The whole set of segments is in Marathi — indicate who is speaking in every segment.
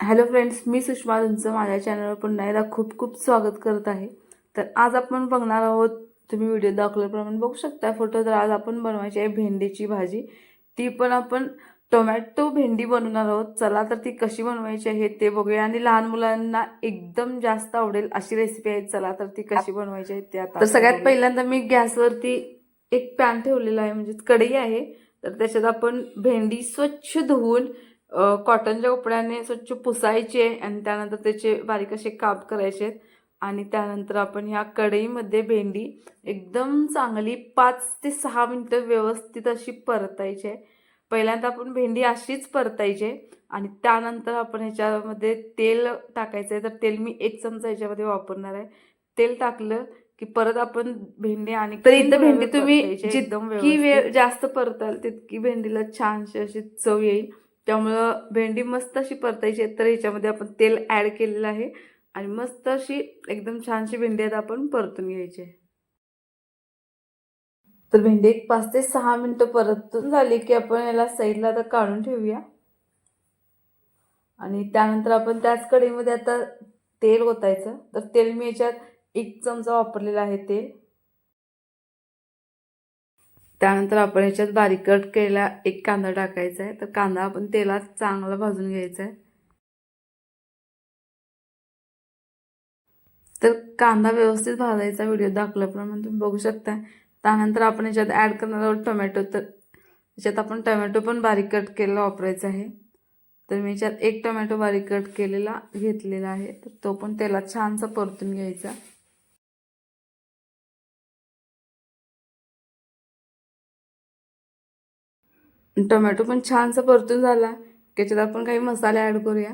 Speaker 1: हॅलो फ्रेंड्स मी सुषमा तुमचं माझ्या चॅनलवर पुन्हा एकदा खूप खूप स्वागत करत आहे. तर आज आपण बघणार आहोत तुम्ही व्हिडिओ दाखवल्याप्रमाणे बघू शकता फोटो तर आज आपण बनवायची आहे भेंडीची भाजी. ती पण आपण टोमॅटो भेंडी बनवणार आहोत. चला तर ती कशी बनवायची आहे ते बघूया. आणि लहान मुलांना एकदम जास्त आवडेल अशी रेसिपी आहे. चला तर ती कशी बनवायची आहे ते आता तर सगळ्यात पहिल्यांदा मी गॅसवरती एक पॅन ठेवलेला आहे म्हणजे कढई आहे. तर त्याच्यात आपण भेंडी स्वच्छ धुवून कॉटनच्या कपड्याने स्वच्छ पुसायचे आणि त्यानंतर त्याचे बारीक असे काप करायचे आणि त्यानंतर आपण ह्या कढईमध्ये भेंडी एकदम चांगली पाच ते सहा मिनटं व्यवस्थित अशी परतायची. आहे पहिल्यांदा आपण भेंडी अशीच परतायची आणि त्यानंतर आपण ह्याच्यामध्ये तेल टाकायचं आहे तर तेल मी एक चमचा ह्याच्यामध्ये वापरणार आहे. तेल टाकलं की परत आपण भेंडी आणि तर इथं भेंडी तुम्ही जितकी वेळ जास्त परताल तितकी भेंडीला छानशी अशी चव येईल. त्यामुळं भेंडी मस्त अशी परतायची आहे. तर ह्याच्यामध्ये आपण तेल ॲड केलेलं आहे. आणि मस्त अशी एकदम छानशी भेंडी आता आपण परतून घ्यायची आहे. तर भेंडी एक पाच ते सहा मिनटं परतून झाली की आपण याला साईडला आता काढून ठेवूया. आणि त्यानंतर आपण त्याच कढईमध्ये आता तेल ओतायचं. तर तेल मी याच्यात एक चमचा वापरलेला आहे तेल. त्यानंतर आपण ह्याच्यात बारीक कट केलेला एक कांदा टाकायचा आहे तर कांदा आपण तेलात चांगला भाजून घ्यायचा आहे तर कांदा व्यवस्थित भाजायचा. व्हिडिओ दाखवल्याप्रमाणे तुम्ही बघू शकता त्यानंतर आपण ह्याच्यात ॲड करणार आहोत टोमॅटो तर ह्याच्यात आपण टोमॅटो पण बारीक कट केलेला वापरायचा आहे. तर मी ह्याच्यात एक टोमॅटो बारीक कट केलेला घेतलेला आहे. तर तो पण तेलात छानसा परतून घ्यायचा. टोमॅटो पण छानसा परतून झाला. त्याच्यात आपण काही मसाले ॲड करूया.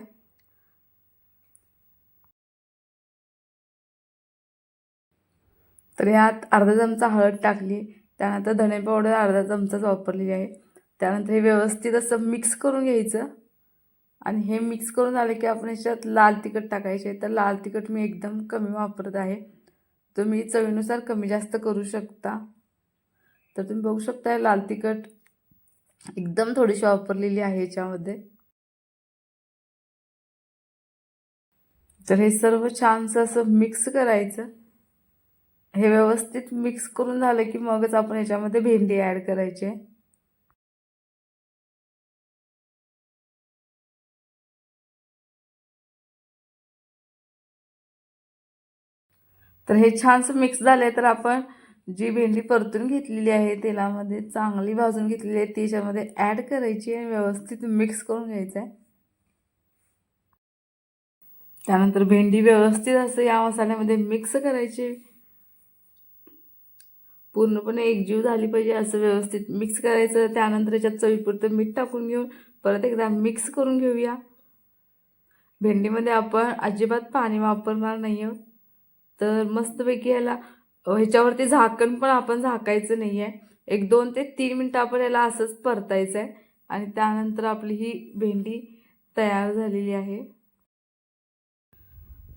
Speaker 1: तर यात अर्धा चमचा हळद टाकली. त्यानंतर धणे पावडर अर्धा चमचाच वापरलेली आहे. त्यानंतर हे व्यवस्थित असं मिक्स करून घ्यायचं. आणि हे मिक्स करून झालं की आपण याच्यात लाल तिखट टाकायचे तर लाल तिखट मी एकदम कमी वापरत आहे. तुम्ही चवीनुसार कमी जास्त करू शकता. तर तुम्ही बघू शकता लाल तिखट एकदम थोडीशी वापरलेली आहे याच्यामध्ये. तर हे सर्व छानसं असं मिक्स करायचं. हे व्यवस्थित मिक्स करून झालं की मगच आपण ह्याच्यामध्ये भेंडी ॲड करायची आहे. तर हे छानसं मिक्स झालं तर आपण जी भेंडी परतून घेतलेली आहे तेलामध्ये चांगली भाजून घेतलेली आहे त्याच्यामध्ये ॲड करायची आणि व्यवस्थित मिक्स करून घ्यायचं आहे त्यानंतर भेंडी व्यवस्थित असं या मसाल्यामध्ये मिक्स करायची. पूर्णपणे एकजीव झाली पाहिजे असं व्यवस्थित मिक्स करायचं. त्यानंतर याच्यात चवीपुरतं मीठ टाकून घेऊन परत एकदा मिक्स करून घेऊया. भेंडीमध्ये आपण अजिबात पाणी वापरणार नाही आहोत तर मस्तपैकी याला ह्याच्यावरती झाकण पण आपण झाकायचं नाही आहे एक दोन ते तीन मिनटं आपण याला असंच परतायचं आहे आणि त्यानंतर आपली ही भेंडी तयार झालेली आहे.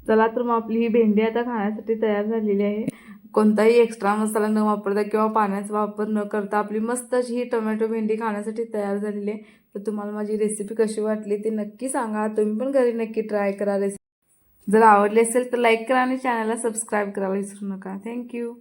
Speaker 1: चला तर मग आपली ही भेंडी आता खाण्यासाठी तयार झालेली आहे. कोणताही एक्स्ट्रा मसाला न वापरता किंवा पाण्याचा वापर न करता आपली मस्त अशी ही टोमॅटो भेंडी खाण्यासाठी तयार झालेली आहे. तर तुम्हाला माझी रेसिपी कशी वाटली ते नक्की सांगा. तुम्ही पण घरी नक्की ट्राय करा रेसिपी जर आवडली असेल तर लाईक करा आणि चॅनलला सबस्क्राईब करायला विसरू नका. थँक्यू